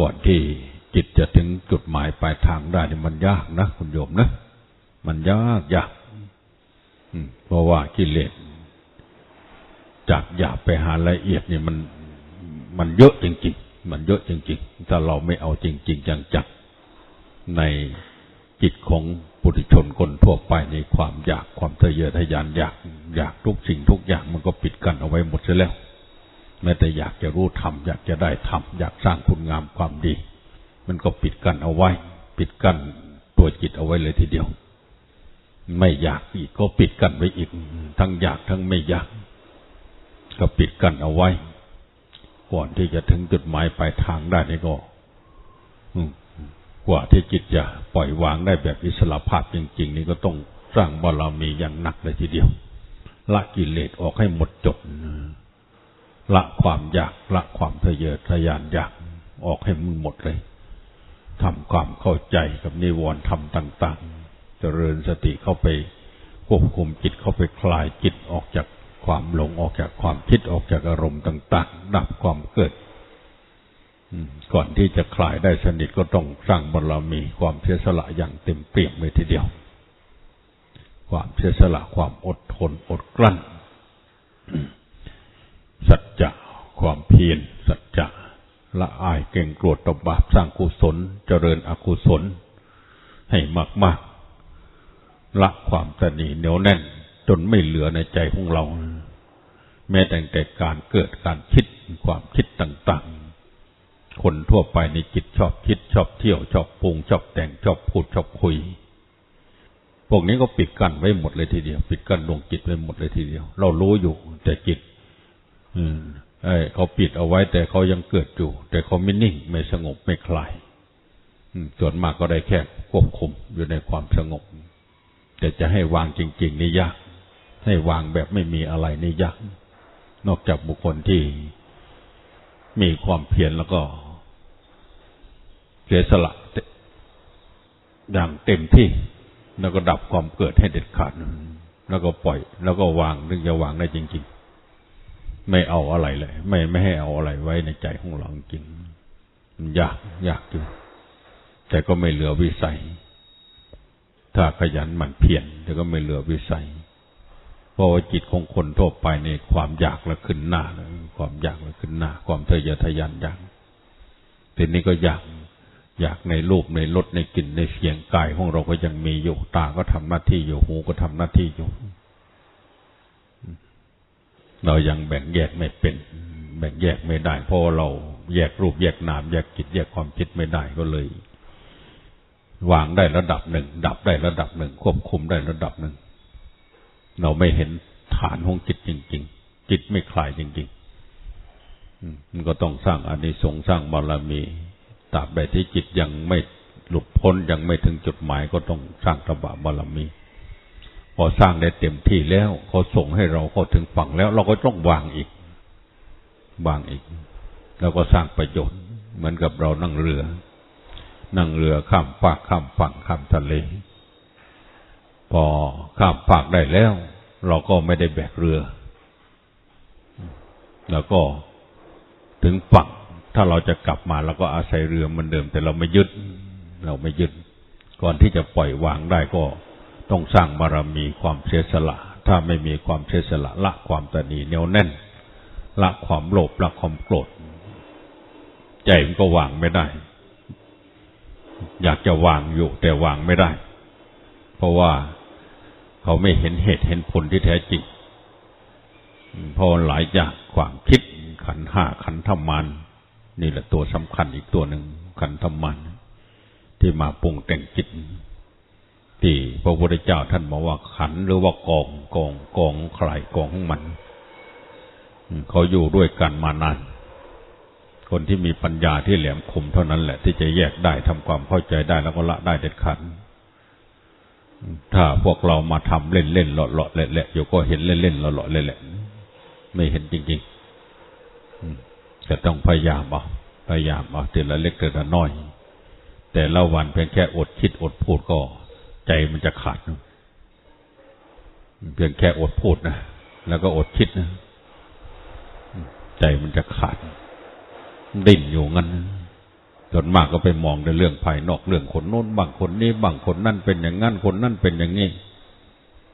ก่อนที่จิตจะถึงจุดหมายปลายทางได้นี่มันยากนะคุณโยมนะ มันยากยากเพราะว่ากิเลสจากหยาบไปหาละเอียดนี่มันมันเยอะจริงๆ มันเยอะจริงๆ ถ้าเราไม่เอาจริงๆจังๆในจิตของปุถุชนคนทั่วไปในความอยากความทะเยอทะยานอยากอยากทุกสิ่งทุกอย่างมันก็ปิดกั้นเอาไว้หมดซะแล้ว ม้แต่อยากจะรู้ธรรมอยากจะได้ธรรมอยากสร้างคุณงามความดี มันก็ปิดกั้นเอาไว้ ปิดกั้นตัวจิตเอาไว้เลยทีเดียว ไม่อยากอีกก็ปิดกั้นไว้อีก ทั้งอยากทั้งไม่อยาก ก็ปิดกั้นเอาไว้ ก่อนที่จะถึงจุดหมายปลายทางได้นี่ก็กว่าที่จิตจะปล่อยวางได้แบบอิสระภาพจริง ๆ นี่ก็ต้องสร้างบารมีอย่างหนักเลยทีเดียวละกิเลสออกให้หมดจด ละความอยากละความทะเยอทะยานอยากออกให้มึงหมดเลยทำความเข้าใจกับนิวรณ์ธรรมต่าง ๆ เจริญสติเข้าไปควบคุมจิตเข้าไปคลายจิตออกจากความหลงออกจากความคิดออกจากอารมณ์ต่าง ๆ ดับความเกิดก่อนที่จะคลายได้สนิทก็ต้องสร้างบารมีความเสียสละอย่างเต็มเปี่ยมเลยทีเดียว ความเสียสละความอดทนอดกลั้น สัจจะความเพียรสัจจะละอายเก่งกลวต่อบาปสร้างกุศล เจริญอกุศล ให้มากๆละความตนีเหนียวแน่น จนไม่เหลือในใจของเรา แม้แต่การเกิดการคิดความคิดต่างๆ คนทั่วไปในจิตชอบคิดชอบเที่ยวชอบปรุงชอบแต่งชอบพูดชอบคุยพวกนี้ก็ปิดกั้นไว้หมดเลยทีเดียว ปิดกั้นดวงจิตไว้หมดเลยทีเดียว เรารู้อยู่แต่จิต อืมไอ้เขาปิดเอาไว้ แต่เขายังเกิดอยู่ แต่เขาไม่นิ่ง ไม่สงบไม่คลายส่วนมากก็ได้แค่ควบคุมอยู่ในความสงบ แต่จะให้วางจริง ๆ นี่ยากให้วางแบบไม่มีอะไรนี่ยากนอกจากบุคคลที่มีความเพียรแล้วก็เสียสละอย่างเต็มที่ แล้วก็ดับความเกิดให้เด็ดขาด แล้วก็ปล่อย แล้วก็วางถึงจะวางได้จริง ๆ ไม่เอาอะไรเลย ไม่ไม่ให้เอาอะไรไว้ในใจของเราจริงยากยากอยู่แต่ก็ไม่เหลือวิสัย ถ้าขยันหมั่นเพียรแต่ก็ไม่เหลือวิสัย เพราะว่าจิตของคนทั่วไปในความอยากละขึ้นหน้าความอยากละขึ้นหน้า ความทะเยอทะยานอยากทีนี้ก็อยากอยากในรูปในรสในกลิ่นในเสียงกายของเราก็ยังมีอยู่ตาก็ทำหน้าที่อยู่หูก็ทำหน้าที่อยู่ เรายังแบ่งแยกไม่เป็น แบ่งแยกไม่ได้เพราะเราแยกรูปแยกนาม แยกจิตแยกความคิดไม่ได้ก็เลย วางได้ระดับหนึ่ง ดับได้ระดับหนึ่ง ควบคุมได้ระดับหนึ่ง เราไม่เห็นฐานของจิตจริง ๆ จิตไม่คลายจริง ๆ มันก็ต้องสร้างอานิสงส์สร้างบารมีตราบใดที่จิตยังไม่หลุดพ้นยังไม่ถึงจุดหมายก็ต้องสร้างตบะบารมี พอสร้างได้เต็มที่แล้วเขาส่งให้เราเขาถึงฝั่งแล้ว เราก็ต้องวางอีก วางอีก แล้วก็สร้างประโยชน์ เหมือนกับเรานั่งเรือ นั่งเรือข้ามฟากข้ามฝั่งข้ามทะเล พอข้ามฝากได้แล้ว เราก็ไม่ได้แบกเรือ แล้วก็ถึงฝั่งถ้าเราจะกลับมาเราก็อาศัยเรือเหมือนเดิม แต่เราไม่ยึด เราไม่ยึด ก่อนที่จะปล่อยวางได้ก็ ต้องสร้างบารมีความเสียสละ ถ้าไม่มีความเสียสละละความตนีเหนียวแน่น ละความโลภละความโกรธใจมันก็วางไม่ได้ อยากจะวางอยู่ แต่วางไม่ได้ เพราะว่าเขาไม่เห็นเหตุเห็นผลที่แท้จริงพราะหลายอย่างความคิดขันห้าขันธรรมันนี่แหละตัวสำคัญอีกตัวหนึ่งขันธรรมันที่มาปรุงแต่งจิต ที่พระพุทธเจ้าท่านบอกว่าขันหรือว่ากองกองกองใครกองของมันเขาอยู่ด้วยกันมานาน คนที่มีปัญญาที่แหลมคมเท่านั้นแหละ ที่จะแยกได้ทำความเข้าใจได้แล้วก็ละได้เด็ดขาดถ้าพวกเรามาทำเล่นเล่นหลอหลอดเละๆอยู่ก็เห็นเล่นเล่นหลอหลอดเละๆไม่เห็นจริงๆจะต้องพยายามเอาพยายามเอาแต่ละเล็กแต่ละน้อย แต่ละวันเพียงแค่อดคิดอดพูดก็ ใจมันจะขาดเพียงแค่อดพูดนะ แล้วก็อดคิดนะ ใจมันจะขาด ดิ้นอยู่งั้นจนมากก็ไปมองในเรื่องภายนอกเรื่องคนโน้นบางคนนี้บางคนนั่นเป็นอย่างนั้นคนนั่นเป็นอย่างนี้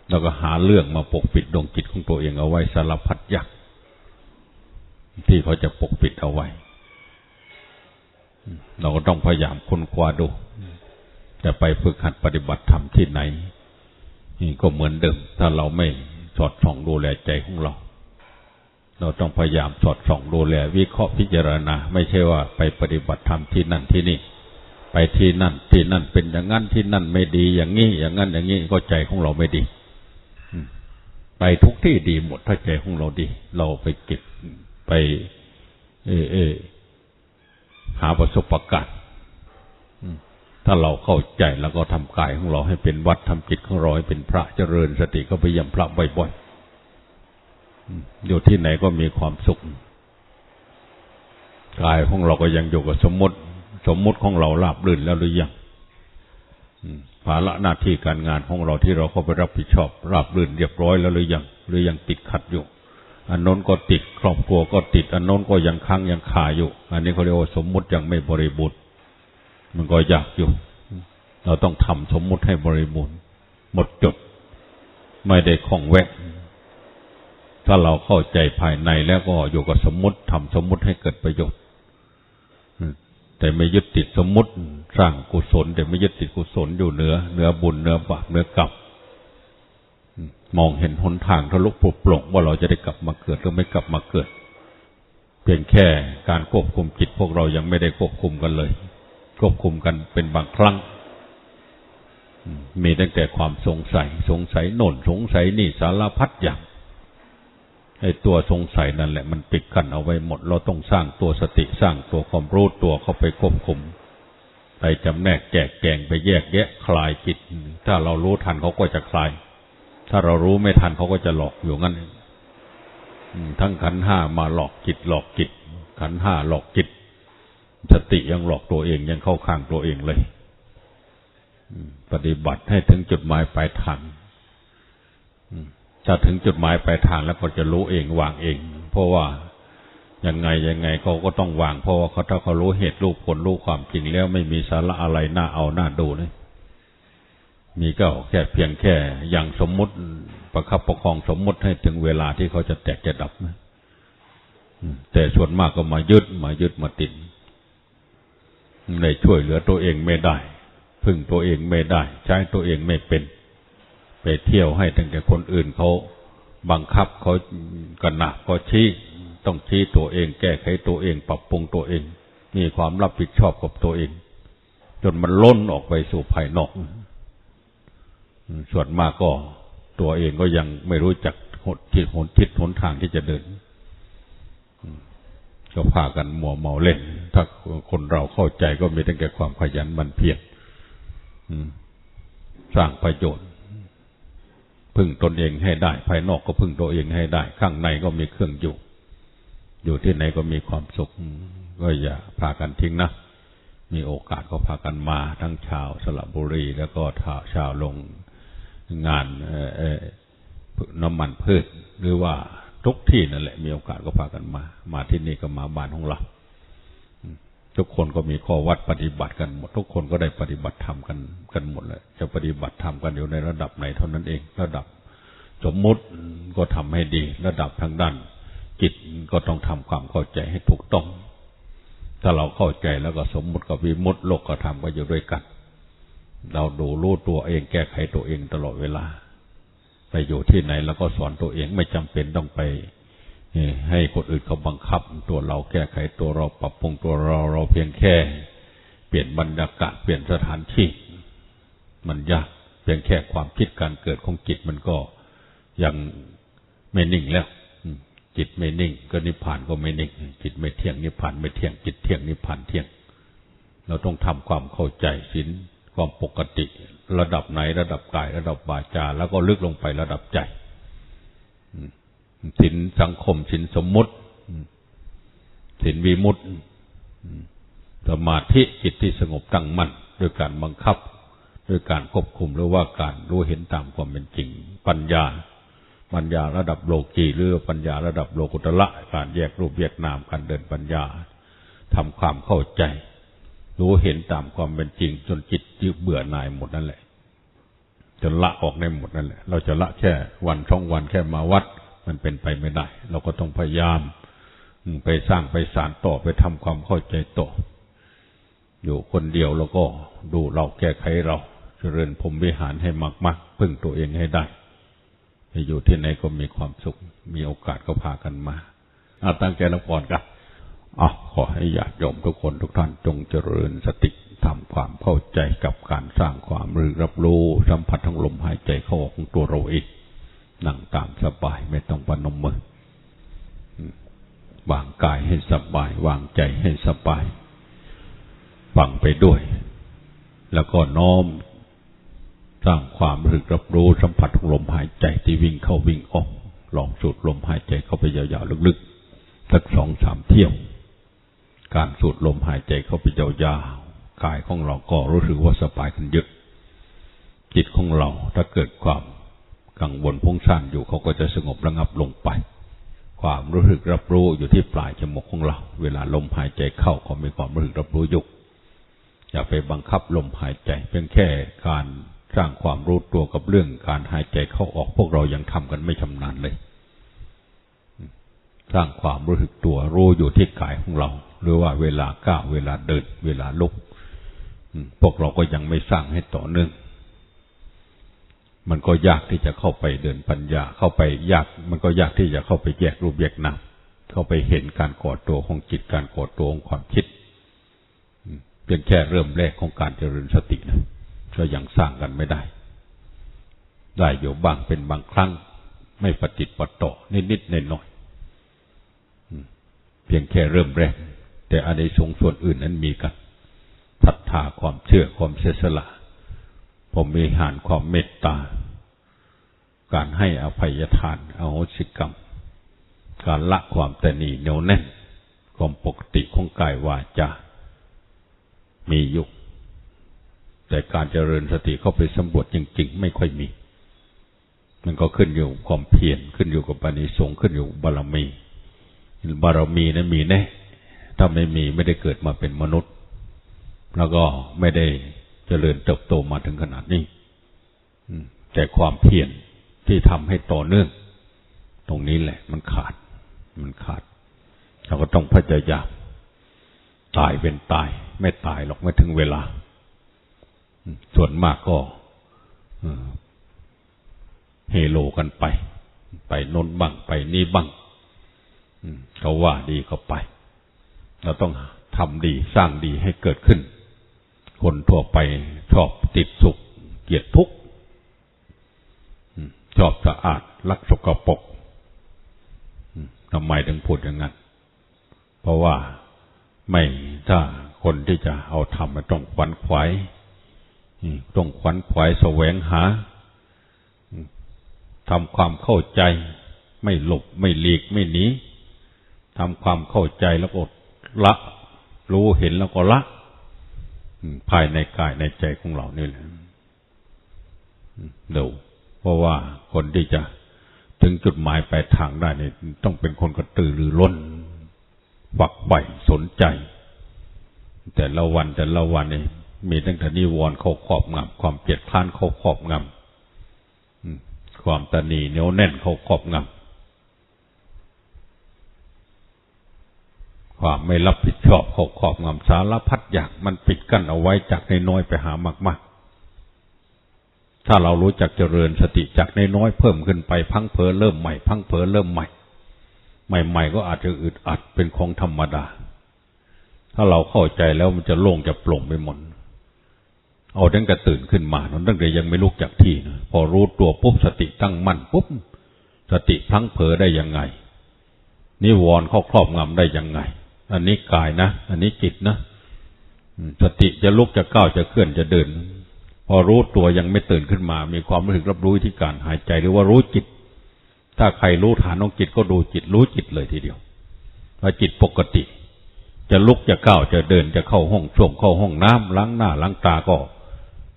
เราก็หาเรื่องมาปกปิดดวงจิตของตัวเองเอาไว้สารพัดยักที่เขาจะปกปิดเอาไว้ เราก็ต้องพยายามค้นคว้าดู จะไปฝึกหัดปฏิบัติธรรมที่ไหน นี่ก็เหมือนเดิม ถ้าเราไม่สอดส่องดูแลใจของเรา เราต้องพยายามสอดส่องดูแลวิเคราะห์พิจารณา ไม่ใช่ว่าไปปฏิบัติธรรมที่นั่นที่นี่ ไปที่นั่นที่นั่นเป็นอย่างนั้นที่นั่นไม่ดี อย่างนี้อย่างนั้นอย่างนี้ก็ใจของเราไม่ดีไปทุกที่ดีหมดถ้าใจของเราดี เราไปเก็บไป เอเอหาประสบการณ์ ถ้าเราเข้าใจแล้วก็ทำกายของเราให้เป็นวัดทำจิตของเราให้เป็นพระเจริญสติก็ไปยำพระบ่อยๆอยู่ที่ไหนก็มีความสุขกายของเราก็ยังอยู่กับสมมติ สมมติของเราราบรื่นแล้วหรือยังภาระหน้าที่การงานของเราที่เราเข้าไปรับผิดชอบราบรื่นเรียบร้อยแล้วหรือยังหรือยังติดขัดอยู่ อันน้นก็ติดครอบครัวก็ติด อันน้นก็ยังค้างยังคาอยู่ อันนี้เขาเรียกว่าสมมติยังไม่บริบูรณ์ มันก็ยากอยู่ เราต้องทำสมมุติให้บริบูรณ์หมดจด ไม่ได้คล่องแวะ ถ้าเราเข้าใจภายในแล้วก็อยู่กับสมมติทำสมมติให้เกิดประโยชน์แต่ไม่ยึดติดสมมติสร้างกุศล แต่ไม่ยึดติดกุศลอยู่เหนือเหนือบุญเหนือบาปเหนือกรรมมองเห็นหนทางทะลุปลุกปลงว่าเราจะได้กลับมาเกิดหรือไม่กลับมาเกิด เพียงแค่การควบคุมจิตพวกเรายังไม่ได้ควบคุมกันเลย ควบคุมกันเป็นบางครั้ง มีตั้งแต่ความสงสัย สงสัยโน่นสงสัยนี่สารพัดอย่างไอ้ตัวสงสัยนั่นแหละมันปิดกั้นเอาไว้หมด เราต้องสร้างตัวสติสร้างตัวความรู้ตัวเข้าไปควบคุม ไปจำแนกแจกแกงไปแยกแยะคลายจิต ถ้าเรารู้ทันเขาก็จะคลาย ถ้าเรารู้ไม่ทันเขาก็จะหลอกอยู่งั้นทั้งขันห้ามาหลอกจิตหลอกจิต ขันห้าหลอกจิต สติยังหลอกตัวเองยังเข้าข้างตัวเองเลยปฏิบัติให้ถึงจุดหมายปลายทางถ้าถึงจุดหมายปลายทางแล้วก็จะรู้เองวางเอง เพราะว่ายังไงยังไงเขาก็ต้องวางเพราะว่าเขาถ้าเขารู้เหตุรู้ผลรู้ความจริงแล้วไม่มีสาระอะไรน่าเอาน่าดูเลยมีก็แค่เพียงแค่อย่างสมมุติประคับประคองสมมุติให้ถึงเวลาที่เขาจะแตกจะดับนะแต่ส่วนมากก็มายึดมายึดมาติด ในช่วยเหลือตัวเองไม่ได้พึ่งตัวเองไม่ได้ ใช้ตัวเองไม่เป็น ไปเที่ยวให้ตั้งแต่คนอื่นเขาบังคับเขากันหนักเขาชี้ต้องชี้ตัวเอง แก้ไขตัวเอง ปรับปรุงตัวเอง มีความรับผิดชอบกับตัวเอง จนมันล้นออกไปสู่ภายนอกส่วนมากก็ตัวเองก็ยังไม่รู้จักหดทิศหนทิศหนทางที่จะเดิน ก็พากันมัวเมาเล่น ถ้าคนเราเข้าใจก็มีตั้งแต่ความขยันมันเพียรสร้างประโยชน์ พึ่งตนเองให้ได้ ภายนอกก็พึ่งตัวเองให้ได้ ข้างในก็มีเครื่องอยู่ อยู่ที่ไหนก็มีความสุข ก็อย่าพากันทิ้งนะ มีโอกาสก็พากันมา ทั้งชาวสระบุรีแล้วก็ชาวลงงานน้ำมันพืชหรือว่า ทุกที่นั่นแหละ มีโอกาสก็พากันมา มาที่นี่ก็มาบ้านของเราทุกคนก็มีข้อวัดปฏิบัติกันหมดทุกคนก็ได้ปฏิบัติธรรมกันกันหมดเลยจะปฏิบัติธรรมกันอยู่ในระดับไหนเท่านั้นเอง ระดับสมมุติก็ทำให้ดี ระดับทางด้านจิตก็ต้องทำความเข้าใจให้ถูกต้อง ถ้าเราเข้าใจแล้วก็สมมุติกับวิมุตติโลกก็ทำกันอยู่ด้วยกัน เราดูรู้ตัวเองแก้ไขตัวเองตลอดเวลา ไปอยู่ที่ไหนแล้วก็สอนตัวเองไม่จำเป็นต้องไปให้คนอื่นเขาบังคับ ตัวเราแก้ไขตัวเราปรับปรุงตัวเราเราเพียงแค่ เปลี่ยนบรรยากาศเปลี่ยนสถานที่ มันยากเพียงแค่ความคิดการเกิดของจิตมันก็ยังไม่นิ่งแล้วจิตไม่นิ่ง ก็นิพพานก็ไม่นิ่ง จิตไม่เที่ยงนิพพานไม่เที่ยงจิตเที่ยงนิพพานเที่ยง เราต้องทำความเข้าใจศีล ความปกติระดับไหนระดับกายระดับบาจา แล้วก็ลึกลงไประดับใจสินสังคมสินสมมุติสินวิมุตติสมาธิจิตที่สงบตั้งมั่นด้วยการบังคับด้วยการควบคุมหรือว่าการรู้เห็นตามความเป็นจริง ปัญญา ปัญญาระดับโลกีหรือปัญญาระดับโลกุตละ การแยกรูปแยกนามการเดินปัญญาทำความเข้าใจ รู้เห็นตามความเป็นจริง จนจิตยึเบื่อหน่ายหมดนั่นแหละจนละออกในหมดนั่นแหละ เราจะละแค่วันช่องวันแค่มาวัด มันเป็นไปไม่ได้ เราก็ต้องพยายาม ไปสร้างไปสารต่อไปทำความเข้าใจต่อ อยู่คนเดียวแล้วก็ดูเราแก้ไขเราเจริญพรมวิหารให้มากๆพึ่งตัวเองให้ได้อยู่ที่ไหนก็มีความสุข มีโอกาสก็พากันมาอาตั้งใจแล้วก่อนกัน อ๋อขอให้ญาติโยมทุกคนทุกท่านจงเจริญสติทำความเข้าใจกับการสร้างความรู้รับรู้สัมผัสทั้งลมหายใจเข้าออกของตัวเราเองนั่งตามสบายไม่ต้องปนมมือวางกายให้สบาย วางใจให้สบาย ฟังไปด้วย แล้วก็น้อม สร้างความรู้รับรู้สัมผัสของลมหายใจที่วิ่งเข้าวิ่งออกลองสูดลมหายใจเข้าไปยาวๆลึกๆสักสองสามเที่ยว การสูดลมหายใจเข้าไปยาวๆกายของเราก็รู้สึกว่าสบายขึ้นเยอะจิตของเราถ้าเกิดความกังวลพุ่งสั้นอยู่เขาก็จะสงบระงับลงไป ความรู้สึกรับรู้อยู่ที่ปลายจมูกของเรา เวลาลมหายใจเข้าก็มีความรู้สึกรับรู้ยุกอย่าไปบังคับลมหายใจ เพียงแค่การสร้างความรู้ตัวกับเรื่องการหายใจเข้าออกพวกเรายังทำกันไม่ชำนาญเลย สร้างความรู้สึกตัวรู้อยู่ที่กายของเรา หรือว่าเวลาก้าวเวลาเดิน เวลาลุกพวกเราก็ยังไม่สร้างให้ต่อเนื่อง มันก็ยากที่จะเข้าไปเดินปัญญาเข้าไปยาก มันก็ยากที่จะเข้าไปแยกรูปแยกนามเข้าไปเห็นการก่อตัวของจิตการก่อตัวของความคิดเพียงแค่เริ่มแรกของการเจริญสตินะก็ยังสร้างกันไม่ได้ ได้อยู่บางเป็นบางครั้ง ไม่ปฏิปต่อนิดๆในหน่อย เพียงแค่เริ่มแรก แต่อันใดสงส่วนอื่นนั้นมีกันศรัทธาความเชื่อความเสียสละผมมีหานความเมตตา การให้อภัยทานอโหสิกรรม การละความตนีเหนียวแน่น ความปกติของกายวาจา มีอยู่แต่การเจริญสติเข้าไปสำรวจจริง ๆ ไม่ค่อยมี มันก็ขึ้นอยู่ความเพียรขึ้นอยู่กับปณิสงขึ้นอยู่บารมี บารมีนั้นมีแน่ ถ้าไม่มีไม่ได้เกิดมาเป็นมนุษย์ แล้วก็ไม่ได้เจริญเติบโตมาถึงขนาดนี้แต่ความเพียรที่ทำให้ต่อเนื่อง ตรงนี้แหละ มันขาด มันขาด เราก็ต้องพยายามตายเป็นตาย ไม่ตายหรอกไม่ถึงเวลา ส่วนมากก็เฮโลกันไป ไปนนบ้างไปนี่บ้าง เขาว่าดีก็ไป เราต้องทำดีสร้างดีให้เกิดขึ้น คนทั่วไปชอบติดสุข เกียรติทุกข์ชอบสะอาดรักสกปรกทำไมถึงพูดอย่างนั้น เพราะว่าไม่ถ้าคนที่จะเอาทำมันต้องขวัญขวายต้องขวัญขวายแสวงหาทำความเข้าใจ ไม่หลบไม่หลีกไม่หนี ทำความเข้าใจแล้วก็ละ รู้เห็นแล้วก็ละภายในกายในใจของเรานี่แหละเดี๋ยวเพราะว่าคนที่จะถึงจุดหมายปลายทางได้เนี่ยต้องเป็นคนกระตือรือร้นฝักใฝ่สนใจ แต่ละวันแต่ละวันเนี่ยมีตั้งแต่นิวรณ์เขาครอบงำความเปลียดพลานเขาครอบงำความตนีเหนียวแน่นเขาครอบงำ ความไม่รับผิดชอบขาครอบงำสารพัดอย่างมันปิดกั้นเอาไว้จากในน้อยไปหามากๆ ถ้าเรารู้จักเจริญสติจากในน้อยเพิ่มขึ้นไปพังเพอเริ่มใหม่ พังเพอเริ่มใหม่ ใหม่ ๆ ก็อาจจะอึดอัดเป็นของธรรมดา ถ้าเราเข้าใจแล้วมันจะโล่งจะโปร่งไปหมดเอาตั้งแต่ตื่นขึ้นมาตั้งแต่ยังไม่ลุกจากที่นะพอรู้ตัวปุ๊บสติตั้งมั่นปุ๊บสติพลังเผลอได้ยังไงนิวรณ์เข้าครอบงำได้ยังไง อันนี้กายนะ อันนี้จิตนะสติจะลุกจะก้าวจะเคลื่อนจะเดิน พอรู้ตัวยังไม่ตื่นขึ้นมา มีความรู้สึกรับรู้ที่การหายใจหรือว่ารู้จิต ถ้าใครรู้ฐานของจิตก็ดูจิตรู้จิตเลยทีเดียวถ้าจิตปกติ จะลุกจะก้าวจะเดินจะเข้าห้องช่วงเข้าห้องน้ำล้างหน้าล้างตาก็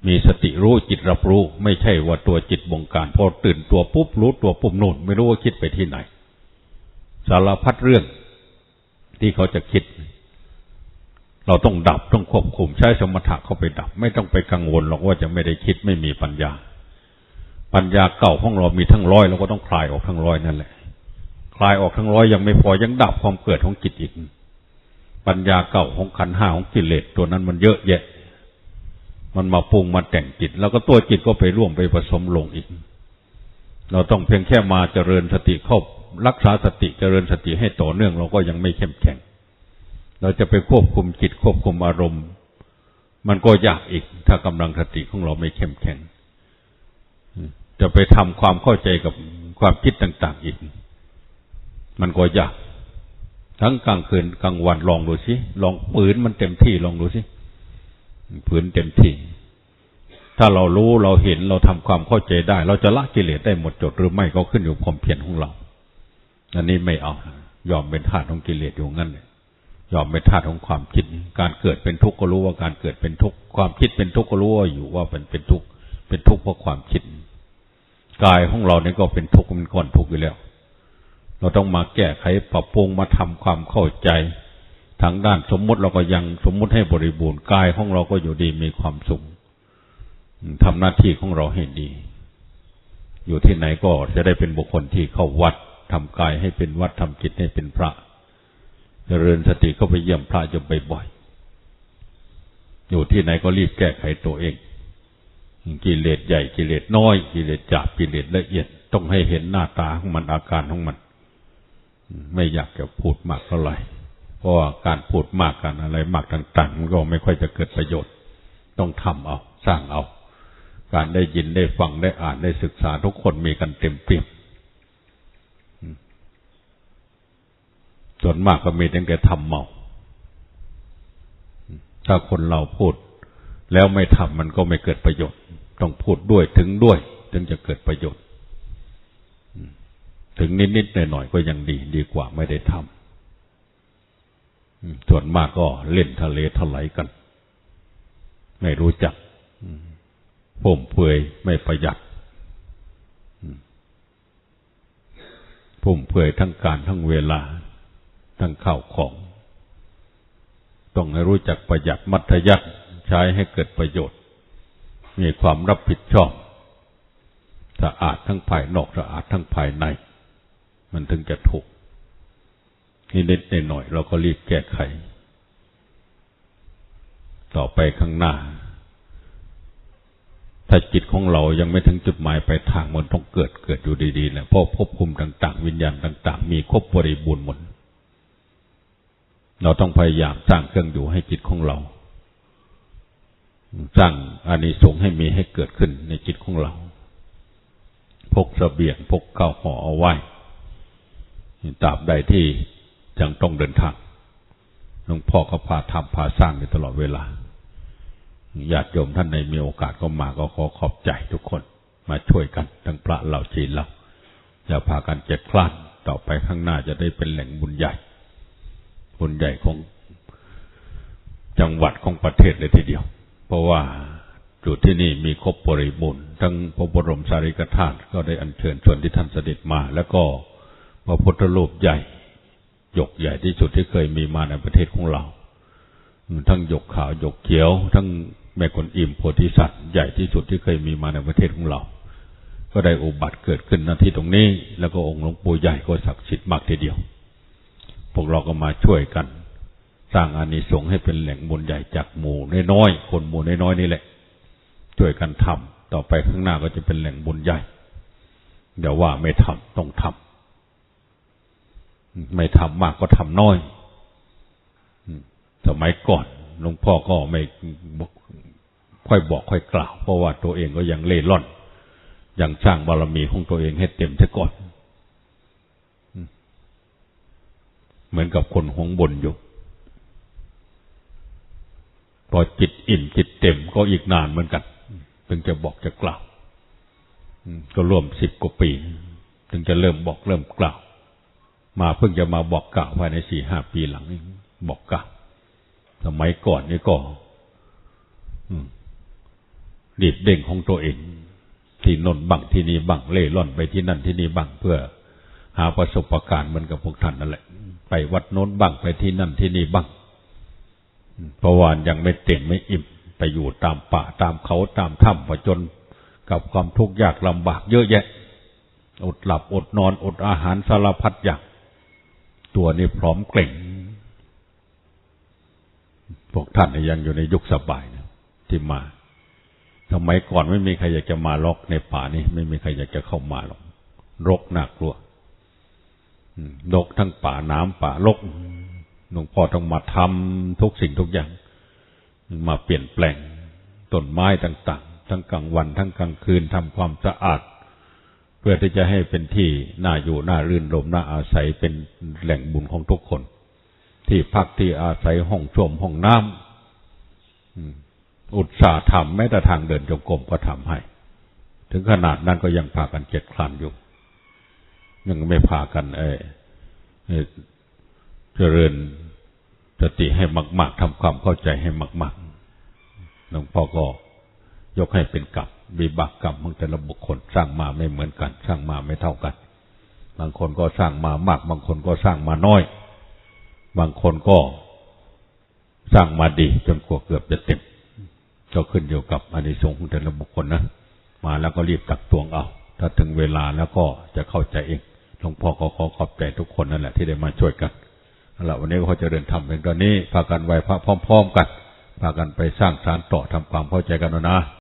มีสติรู้จิตรับรู้ ไม่ใช่ว่าตัวจิตบงการ พอตื่นตัวปุ๊บรู้ตัวปุ๊บนู่นไม่รู้ว่าคิดไปที่ไหน สารพัดเรื่อง ที่เขาจะคิด เราต้องดับต้องควบคุมใช้สมถะเข้าไปดับ ไม่ต้องไปกังวลหรอกว่าจะไม่ได้คิดไม่มีปัญญา ปัญญาเก่าของเรามีทั้งร้อยเราก็ต้องคลายออกทั้งร้อยนั่นแหละคลายออกทั้งร้อยยังไม่พอยังดับความเกิดของจิตอีก ปัญญาเก่าของขันห้าของกิเลสตัวนั้นมันเยอะแยะ มันมาปรุงมาแต่งจิต แล้วก็ตัวจิตก็ไปร่วมไปผสมลงอีก เราต้องเพียงแค่มาเจริญสติเข้า รักษาสติเจริญสติให้ต่อเนื่องเราก็ยังไม่เข้มแข็ง เราจะไปควบคุมจิตควบคุมอารมณ์ มันก็ยากอีก ถ้ากำลังสติของเราไม่เข้มแข็ง จะไปทำความเข้าใจกับความคิดต่าง ๆ อีก มันก็ยาก ทั้งกลางคืนกลางวันลองดูสิลองปืนมันเต็มที่ลองดูสิปืนเต็มที่ ถ้าเรารู้เราเห็นเราทำความเข้าใจได้ เราจะละกิเลสได้หมดจดหรือไม่ก็ขึ้นอยู่ความเพียรของเรา อันนี้ไม่เอา ยอมเป็นทาสของกิเลสอยู่งั้นเลยยอมเป็นธาตุของความคิด การเกิดเป็นทุกข์ก็รู้ว่าการเกิดเป็นทุกข์ ความคิดเป็นทุกข์ก็รู้ว่าอยู่ว่าเป็นเป็นทุกข์ เป็นทุกข์เพราะความคิด กายของเราเนี่ยก็เป็นทุกข์มันก่อนทุกข์อยู่แล้ว เราต้องมาแก้ไขปรับปรุงมาทำความเข้าใจทางด้านสมมุติเราก็ยังสมมุติให้บริบูรณ์กายของเราก็อยู่ดีมีความสุขทำหน้าที่ของเราให้ดี อยู่ที่ไหนก็จะได้เป็นบุคคลที่เข้าวัด ทำกายให้เป็นวัดทำจิตให้เป็นพระเจริญสติก็ไปเยี่ยมพระจะบ่อยๆอยู่ที่ไหนก็รีบแก้ไขตัวเอง กิเลสใหญ่กิเลสน้อย กิเลสจับกิเลสละเอียด ต้องให้เห็นหน้าตาของมันอาการของมัน ไม่อยากจะพูดมากเท่าไหร่เพราะการพูดมากกันอะไรมากต่างๆมันก็ไม่ค่อยจะเกิดประโยชน์ ต้องทำเอา สร้างเอา การได้ยินได้ฟังได้อ่านได้ศึกษาทุกคนมีกันเต็มเปี่ยม ส่วนมากก็มีตั้งแต่ทำเมา ถ้าคนเราพูด แล้วไม่ทำมันก็ไม่เกิดประโยชน์ ต้องพูดด้วยถึงด้วย ถึงจะเกิดประโยชน์ ถึงนิดๆหน่อยๆก็ยังดี ดีกว่าไม่ได้ทำส่วนมากก็เล่นทะเลถลายกัน ไม่รู้จักผมเปื่อยไม่ประหยัดผมเปื่อยทั้งการทั้งเวลา ทั้งข้าวของ ต้องให้รู้จักประหยัดมัธยัติใช้ให้เกิดประโยชน์ มีความรับผิดชอบสะอาดทั้งภายนอกสะอาดทั้งภายใน มันถึงจะถูกนิดๆหน่อยๆเราก็รีบแก้ไข ต่อไปข้างหน้า ถ้าจิตของเรายังไม่ถึงจุดหมายไปทางมันต้องเกิดเกิดอยู่ดีๆนะเพราะภพภูมิต่าง ๆ วิญญาณต่าง ๆ มีครบบริบูรณ์หมด เราต้องพยายามสร้างเครื่องอยู่ให้จิตของเรา สร้างอานิสงส์ให้มีให้เกิดขึ้นในจิตของเรา พกสเสบียงพกข้าวห่อเอาไว้ตราบใดที่ยังต้องเดินทางหลวงพ่อก็พาทำพาสร้างอยู่ตลอดเวลาญาติโยมท่านในมีโอกาสก็มาก็ขอขอบใจทุกคน มาช่วยกันทั้งพระเหล่าจีนเราอย่าพากันเจ็บคลานต่อไปข้างหน้าจะได้เป็นแหล่งบุญใหญ่ บุญใหญ่ของจังหวัดของประเทศเลยทีเดียว เพราะว่าจุดที่นี่มีครบบริบูรณ์ทั้งพระบรมสารีริกธาตุก็ได้อัญเชิญส่วนที่ท่านเสด็จมา แล้วก็พระพุทธรูปใหญ่หยกใหญ่ที่สุดที่เคยมีมาในประเทศของเรา ทั้งหยกขาวหยกเขียว ทั้งแม่กลอิมโพธิสัตว์ใหญ่ที่สุดที่เคยมีมาในประเทศของเรา ก็ได้อุบัติเกิดขึ้นณที่ตรงนี้ แล้วก็องค์หลวงปู่ใหญ่ก็ศักดิ์สิทธิ์มากทีเดียว พวกเราก็มาช่วยกัน สร้างอานิสงส์ให้เป็นแหล่งบุญใหญ่จากหมู่น้อยๆคนหมู่น้อยๆนี่แหละ ช่วยกันทำต่อไปข้างหน้าก็จะเป็นแหล่งบุญใหญ่ เดี๋ยวว่าไม่ทำต้องทำไม่ทำมากก็ทำน้อยสมัยก่อนหลวงพ่อก็ไม่ค่อยบอกค่อยกล่าว เพราะว่าตัวเองก็ยังเล่ร่อน ยังสร้างบารมีของตัวเองให้เต็มเสียก่อน เหมือนกับคนหวงบนอยู่ พอจิตอิ่มจิตเต็มก็อีกนานเหมือนกัน ถึงจะบอกจะกล่าวก็ร่วมสิบกว่าปี ถึงจะเริ่มบอกเริ่มกล่าว มาเพิ่งจะมาบอกกล่าวภายในสี่ห้าปีหลังนี้บอกกล่าวสมัยก่อนนี่ก็ดีดเด้งของตัวเอง ที่นนบังที่นี่บังเล่ร่อนไปที่นั่นที่นี่บังเพื่อ หาประสบการณ์เหมือนกับพวกท่านนั่นแหละ ไปวัดโน้นบ้างไปที่นั่นที่นี่บ้างเพราะว่ายังไม่เต็มไม่อิ่มไปอยู่ตามป่าตามเขาตามถ้ำผจญกับความทุกข์ยากลำบากเยอะแยะ อดหลับอดนอนอดอาหารสารพัดอย่างตัวนี้พร้อมเกล่ง พวกท่านยังอยู่ในยุคสบายนะที่มาสมัยก่อนไม่มีใครอยากจะมาล็อกในป่านี้ไม่มีใครอยากจะเข้ามาหรอกรกหน่ากลัว รกทั้งป่าน้ำป่ารกหลวงพ่อต้องมาทำทุกสิ่งทุกอย่าง มาเปลี่ยนแปลงต้นไม้ต่างๆ ทั้งกลางวันทั้งกลางคืนทำความสะอาด เพื่อที่จะให้เป็นที่น่าอยู่น่ารื่นรมน่าอาศัยเป็นแหล่งบุญของทุกคน ที่พักที่อาศัยห้องช่วมห้องน้ำอุตสาห์ทำแม้แต่ทางเดินจงกรมก็ทำให้ ถึงขนาดนั้นก็ยังพากันเจ็ดคลานอยู่ ยังไม่พากันเอเจริญสติให้มากๆทำความเข้าใจให้มากๆหลวงพ่อก็ยกให้เป็นกรรมบีบักกรรมของแต่ละบุคคลสร้างมาไม่เหมือนกัน สร้างมาไม่เท่ากัน บางคนก็สร้างมามาก บางคนก็สร้างมาน้อย บางคนก็สร้างมาดี จนกว่าเกือบจะเต็มก็ขึ้นอยู่กับอานิสงส์ของแต่ละบุคคลนะมาแล้วก็รีบตักตวงเอา ถ้าถึงเวลาแล้วก็จะเข้าใจเอง หลวงพ่อก็ขอขอบใจทุกคนนั่นแหละที่ได้มาช่วยกันละวันนี้เขาจะเดินทำเป็นตอนนี้พากันไหวพระพร้อม ๆ กันพากันไปสร้างสารต่อทำความเข้าใจกันนะ